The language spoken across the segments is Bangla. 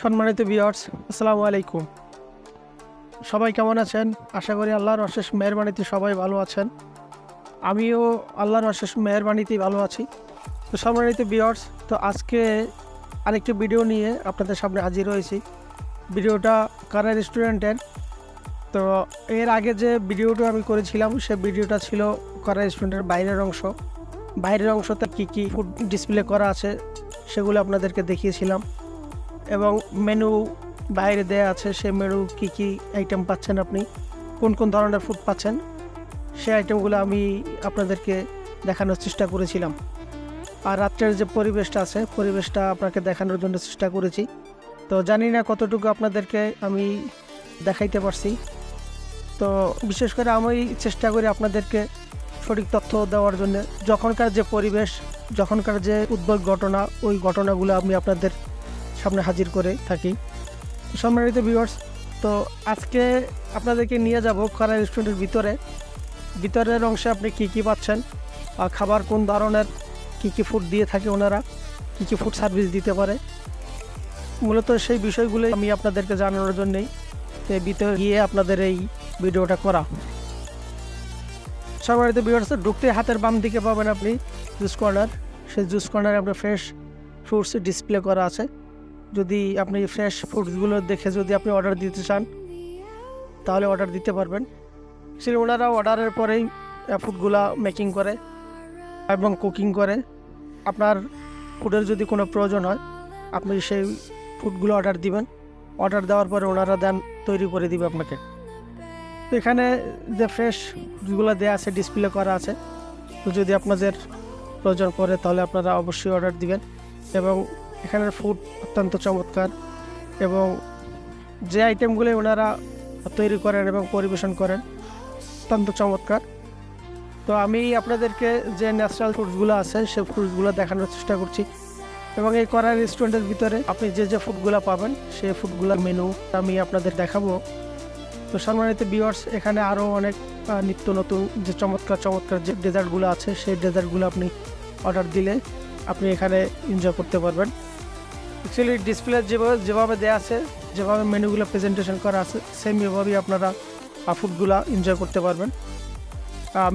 সম্মানিত ভিউয়ার্স আসসালামু আলাইকুম। সবাই কেমন আছেন? আশা করি আল্লাহর অশেষ মেহরবানিতে সবাই ভালো আছেন। আমিও আল্লাহর অশেষ মেহরবানিতেই ভালো আছি। তো সম্মানিত ভিউয়ার্স তো আজকে আরেকটি ভিডিও নিয়ে আপনাদের সামনে হাজির হয়েছি। ভিডিওটা কারা রেস্টুরেন্টের? তো এর আগে যে ভিডিওটা আমি করেছিলাম, সে ভিডিওটা ছিল কারা রেস্টুরেন্টের বাইরের অংশ। বাইরের অংশতে কী কী ফুড ডিসপ্লে করা আছে, সেগুলো আপনাদেরকে দেখিয়েছিলাম। এবং মেনু বাইরে দেয়া আছে, সে মেনু কি কি আইটেম পাচ্ছেন আপনি, কোন কোন ধরনের ফুড পাচ্ছেন, সে আইটেমগুলো আমি আপনাদেরকে দেখানোর চেষ্টা করেছিলাম। আর রাত্রের যে পরিবেশটা আছে, পরিবেশটা আপনাকে দেখানোর জন্য চেষ্টা করেছি। তো জানি না কতটুকু আপনাদেরকে আমি দেখাইতে পারছি। তো বিশেষ করে আমি চেষ্টা করি আপনাদেরকে সঠিক তথ্য দেওয়ার জন্য। যখনকার যে পরিবেশ, যখনকার যে উদ্যোগ ঘটনা, ওই ঘটনাগুলো আমি আপনাদের সামনে হাজির করে থাকি। সম্মানিত ভিউয়ার্স তো আজকে আপনাদেরকে নিয়ে যাব খরা রেস্টুরেন্টের ভিতরে। ভিতরের অংশে আপনি কি কি পাচ্ছেন? খাবার কোন ধরনের? কি কি ফুড দিয়ে থাকে ওনারা? কি কি ফুড সার্ভিস দিতে পারে? মূলত সেই বিষয়গুলোই আমি আপনাদেরকে জানানোর জন্যই ভিতরে গিয়ে আপনাদের এই ভিডিওটা করা। সম্মানিত ভিউয়ার্স ঢুকতে হাতের বাম দিকে পাবেন আপনি জুস কর্নার সেই জুস কর্নারে আপনার ফ্রেশ ফ্রুটস ডিসপ্লে করা আছে। যদি আপনি ফ্রেশ ফ্রুটসগুলো দেখে যদি আপনি অর্ডার দিতে চান, তাহলে অর্ডার দিতে পারবেন। সেই ওনারা অর্ডারের পরেই ফুডগুলা মেকিং করে এবং কুকিং করে। আপনার ফুডের যদি কোনো প্রয়োজন হয়, আপনি সেই ফুডগুলো অর্ডার দিবেন। অর্ডার দেওয়ার পরে ওনারা দেন তৈরি করে দিবে আপনাকে। তো এখানে যে ফ্রেশ ফুডগুলো দেওয়া আছে ডিসপ্লে করা আছে তো যদি আপনাদের প্রয়োজন পড়ে, তাহলে আপনারা অবশ্যই অর্ডার দিবেন। এবং এখানের ফুড অত্যন্ত চমৎকার এবং যে আইটেমগুলো ওনারা তৈরি করেন এবং পরিবেশন করেন, অত্যন্ত চমৎকার। তো আমি আপনাদেরকে যে ন্যাচারাল ফ্রুটসগুলো আছে সেই ফ্রুটসগুলো দেখানোর চেষ্টা করছি। এবং এই করা রেস্টুরেন্টের ভিতরে আপনি যে যে ফুডগুলো পাবেন, সেই ফুডগুলোর মেনু আমি আপনাদের দেখাবো। তো সম্মানিত বিওয়ার্স এখানে আরও অনেক নিত্য নতুন যে চমৎকার চমৎকার যে ডেজার্টগুলো আছে, সেই ডেজার্টগুলো আপনি অর্ডার দিলে আপনি এখানে এনজয় করতে পারবেন। অ্যাকচুয়ালি ডিসপ্লে যেভাবে যেভাবে দেওয়া আছে, যেভাবে মেনুগুলো প্রেজেন্টেশন করা আছে সেম এভাবেই আপনারা ফুডগুলো এনজয় করতে পারবেন।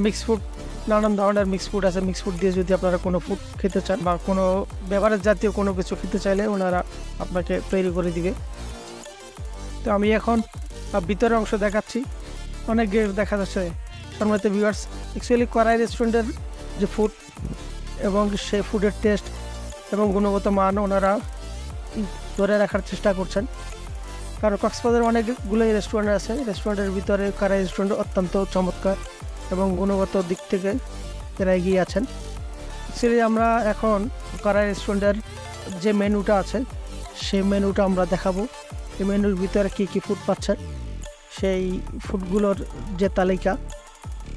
মিক্স ফুড নানান ধরনের মিক্স ফুড আছে। মিক্স ফুড দিয়ে যদি আপনারা কোনো ফুড খেতে চান বা কোনো বেভারেজ জাতীয় কোনো কিছু খেতে চাইলে ওনারা আপনাকে তৈরি করে দিবে। তো আমি এখন ভিতরের অংশ দেখাচ্ছি। অনেক গেস্ট দেখা যাচ্ছে। সম্মানিত ভিউয়ার্স অ্যাকচুয়ালি করাই রেস্টুরেন্টের যে ফুড এবং সেই ফুডের টেস্ট এবং গুণগত মান ওনারা ধরে রাখার চেষ্টা করছেন। কারণ কক্সবাজারে অনেকগুলোই রেস্টুরেন্ট আছে। রেস্টুরেন্টের ভিতরে কারা রেস্টুরেন্ট অত্যন্ত চমৎকার এবং গুণগত দিক থেকে এরা এগিয়ে আছেন। অ্যাকচুয়ালি আমরা এখন কারা রেস্টুরেন্টের যে মেনুটা আছে, সেই মেনুটা আমরা দেখাবো। এই মেনুর ভিতরে কী কী ফুড পাচ্ছেন, সেই ফুডগুলোর যে তালিকা,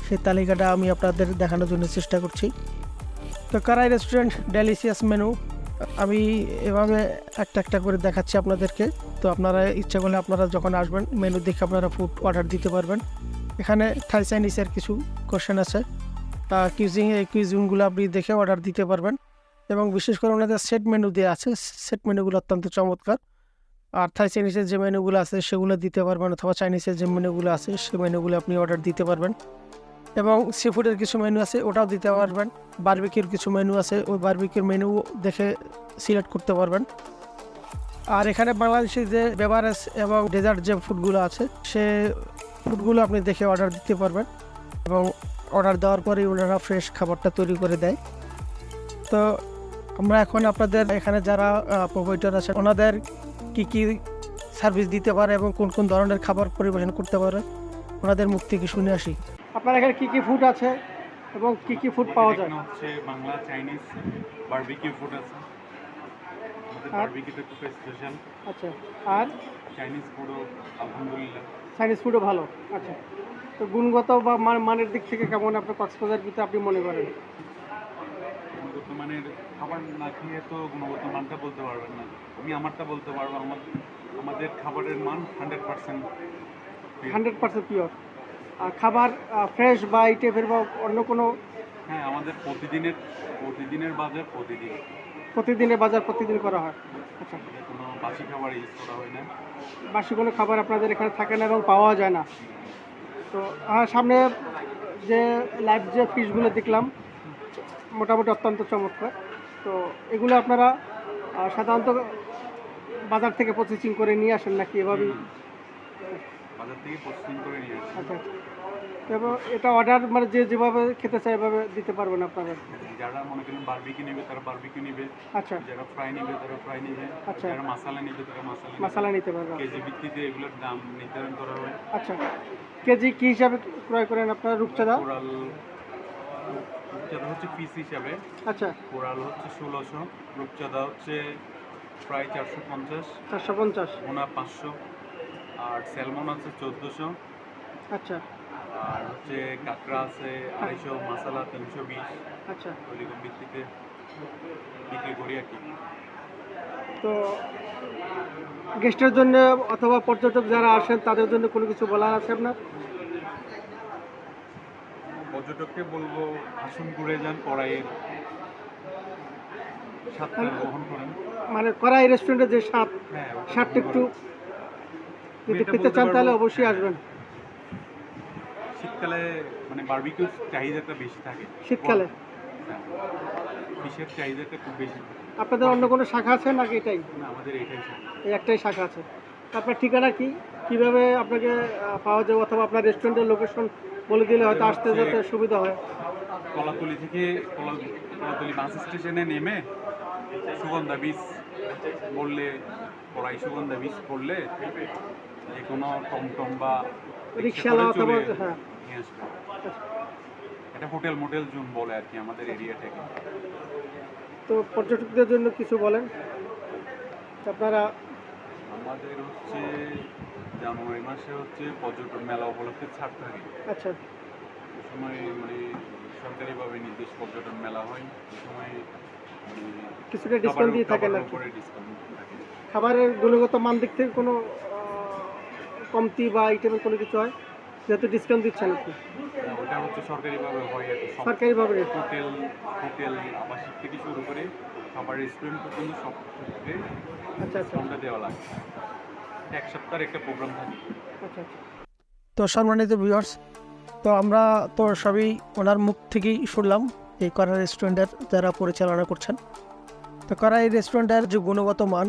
সেই তালিকাটা আমি আপনাদের দেখানোর জন্য চেষ্টা করছি। তো কারাই রেস্টুরেন্ট ডেলিসিয়াস মেনু আমি এভাবে একটা একটা করে দেখাচ্ছি আপনাদেরকে। তো আপনারা ইচ্ছা করলে আপনারা যখন আসবেন মেনু দেখে আপনারা ফুড অর্ডার দিতে পারবেন। এখানে থাই চাইনিজের কিছু কোশ্চেন আছে। তা কিউজিং এই কিউজিংগুলো আপনি দেখে অর্ডার দিতে পারবেন। এবং বিশেষ করে ওনাদের সেট মেনু দেওয়া আছে। সেট মেনুগুলো অত্যন্ত চমৎকার। আর থাই চাইনিজের যে মেনুগুলো আছে, সেগুলো দিতে পারবেন অথবা চাইনিজের যে মেনুগুলো আছে, সে মেনুগুলো আপনি অর্ডার দিতে পারবেন। এবং সি ফুডের কিছু মেনু আছে, ওটাও দিতে পারবেন। বারবিকিউর কিছু মেনু আছে, ওই বারবিকিউর মেনু দেখে সিলেক্ট করতে পারবেন। আর এখানে বাংলাদেশি যে বেভারেজ এবং ডেজার্ট যে ফুডগুলো আছে, সে ফুডগুলো আপনি দেখে অর্ডার দিতে পারবেন এবং অর্ডার দেওয়ার পরেই ওনারা ফ্রেশ খাবারটা তৈরি করে দেয়। তো আমরা এখন আপনাদের এখানে যারা প্রোভাইডার আছে ওনাদের কি কি সার্ভিস দিতে পারে এবং কোন কোন ধরনের খাবার পরিবেশন করতে পারে, ওনাদের মুখ থেকে শুনে আসি। আপনার এখানে কি কি ফুড আছে এবং কি কি ফুড পাওয়া যায়? হচ্ছে বাংলা চাইনিজ বারবিকিউ ফুড আছে? বারবিকিউটা খুব স্পেশাল আচ্ছা আর? চাইনিজ ফুডও আলহামদুলিল্লাহ। চাইনিজ ফুডও ভালো আচ্ছা। তো গুণগত বা মান- মানের দিক থেকে কেমন আপনার কক্সবাজার ভিতরে আপনি মনে করেন? গুণগত মানের খাবার না খেয়ে তো গুণগত মানটা বলতে পারবেন না। আমি আমারটা বলতে পারব আমার আমাদের খাবারের মান hundred percent hundred percent pure খাবার ফ্রেশ বা এই টাইপের বা অন্য কোনো? হ্যাঁ আমাদের প্রতিদিনের প্রতিদিনের বাজার প্রতিদিন। প্রতিদিনের বাজার প্রতিদিন করা হয়। আচ্ছা। কোনো বাসি খাবার ইউজ করা হয় না। বাসি কোনো খাবার আপনাদের এখানে থাকে না এবং পাওয়া যায় না। তো আর সামনে যে লাইভ যে ফিশগুলো দেখলাম মোটামুটি অত্যন্ত চমৎকার। তো এগুলো আপনারা সাধারণত বাজার থেকে প্রসেসিং করে নিয়ে আসেন নাকি এভাবেই? বাজার থেকে প্রসেসিং করে নিয়ে আসি। আচ্ছা। এবং এটা অর্ডার মানে যে যেভাবে খেতে চায় এভাবে দিতে পারবেন আপনারা। যারা মনে করেন বারবিকি নেবে তারা বারবিকি নেবে। আচ্ছা। যারা ফ্রাই নেবে তারা ফ্রাই নেবে। আচ্ছা। যারা মশলা নেবে তারা মশলা মশলা নিতে পারবেন কেজি ভিত্তিতে এগুলোর দাম নির্ধারণ করা হয়। আচ্ছা। কেজি কি হিসাবে ক্রয় করেন আপনারা রূপচাঁদা? কোরাল রূপচাঁদা হচ্ছে পিস হিসাবে। আচ্ছা। কোরাল হচ্ছে ষোলোশো রূপচাঁদা হচ্ছে প্রায় চারশো পঞ্চাশ। চারশো পঞ্চাশ। মোনা পাঁচশো। আর স্যালমন আছে চোদ্দোশো। আচ্ছা। আর হচ্ছে কাঁকড়া আছে আড়াইশো মশলা তিনশো বিশ। আচ্ছা। ওইরকম ভিত্তিতে বিক্রি করি আর কি। তো গেস্টের জন্য অথবা পর্যটক যারা আসেন তাদের জন্য কোনো কিছু বলার আছে আপনার? পর্যটককে বলব আসুন ঘুরে যান কড়াইয়ের স্বাদটা গ্রহণ করেন। মানে কড়াই রেস্টুরেন্টে যে স্বাদ হ্যাঁ স্বাদটা একটু যদি পেতে চান তাহলে অবশ্যই আসবেন। শীতকালে মানে বারবিকিউ চাহিদাটা বেশি থাকে। শীতকালে? ফিশের চাহিদাটা খুব বেশি আপনাদের অন্য কোনো শাখা আছে নাকি এটাই? না আমাদের এটাই এই একটাই শাখা আছে। আপনার ঠিকানা কি? কীভাবে আপনাকে পাওয়া যাবে? অথবা আপনার রেস্টুরেন্টের লোকেশন বলে দিলে হয়তো আসতে যেতে সুবিধা হয়। কলাতলি থেকে কলা- কলাতলি বাস স্টেশনে নেমে সুগন্ধা বীজ বললে কড়াই সুগন্ধা বীজ পড়লে যে কোনো টমটম বা রিক্সাওয়ালা রিক্সা অথবা হ্যাঁ। নিয়ে আসবে এটা হোটেল মোটেল জোন বলে আর কি আমাদের এরিয়া থেকে তো পর্যটকদের জন্য কিছু বলেন? আপনারা আমাদের হচ্ছে জানুয়ারি মাসে হচ্ছে পর্যটন মেলা উপলক্ষে ছাড় থাকে। আচ্ছা। ওই সময় মানে সরকারিভাবে নির্দেশ পর্যটন মেলা হয়। ওই সময় মানে কিছুটা ডিসকাউন্ট দিয়ে থাকে খাবারের গুণগত মান দিক থেকে কোনো কমতি বা আইটেমের কোনো কিছু হয়? যেহেতু ডিসকাউন্ট দিচ্ছেন আপনি? না, ওটা হচ্ছে সরকারিভাবে হয় আর কি সরকারিভাবে হোটেল হোটেল আবাসিক থেকে শুরু করে খাবার রেস্টুরেন্ট পর্যন্ত সব ক্ষেত্রে আচ্ছা আচ্ছা। ডিসকাউন্টটা দেওয়া লাগে। এক সপ্তাহের একটা প্রোগ্রাম থাকে। আচ্ছা আচ্ছা। তো সম্মানিত ভিউয়ার্স তো আমরা তো সবই ওনার মুখ থেকেই শুনলাম এই কড়াই রেস্টুরেন্টের যারা পরিচালনা করছেন। তো কড়াই রেস্টুরেন্টের যে গুণগত মান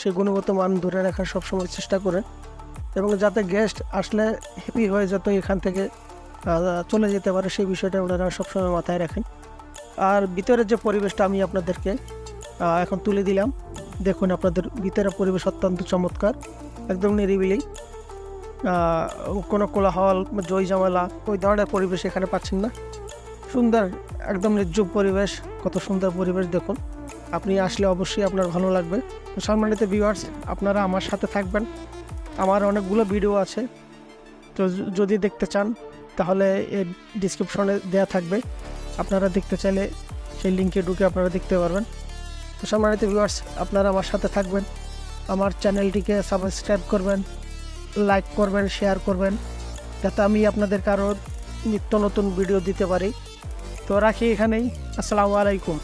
সেই গুণগত মান ধরে রাখার সবসময় চেষ্টা করেন। এবং যাতে গেস্ট আসলে হ্যাপি হয়ে যাতে এখান থেকে চলে যেতে পারে, সেই বিষয়টা ওনারা সবসময় মাথায় রাখেন। আর ভিতরের যে পরিবেশটা আমি আপনাদেরকে এখন তুলে দিলাম, দেখুন আপনাদের ভিতরের পরিবেশ অত্যন্ত চমৎকার, একদম নিরিবিলি। কোনো কোলাহল, জয় জামালা ওই ধরনের পরিবেশ এখানে পাচ্ছেন না। সুন্দর, একদম নির্জুব পরিবেশ, কত সুন্দর পরিবেশ, দেখুন। আপনি আসলে অবশ্যই আপনার ভালো লাগবে। সম্মানিত ভিউয়ার্স আপনারা আমার সাথে থাকবেন। আমার অনেকগুলো ভিডিও আছে। তো যদি দেখতে চান, তাহলে এর ডিসক্রিপশনে দেওয়া থাকবে। আপনারা দেখতে চাইলে সেই লিঙ্কে ঢুকে আপনারা দেখতে পারবেন। তো সম্মানিত ভিউয়ার্স আপনারা আমার সাথে থাকবেন। আমার চ্যানেলটিকে সাবস্ক্রাইব করবেন লাইক করবেন শেয়ার করবেন। যাতে আমি আপনাদের কারও নিত্য নতুন ভিডিও দিতে পারি। তো রাখি এখানেই। আসসালামু আলাইকুম।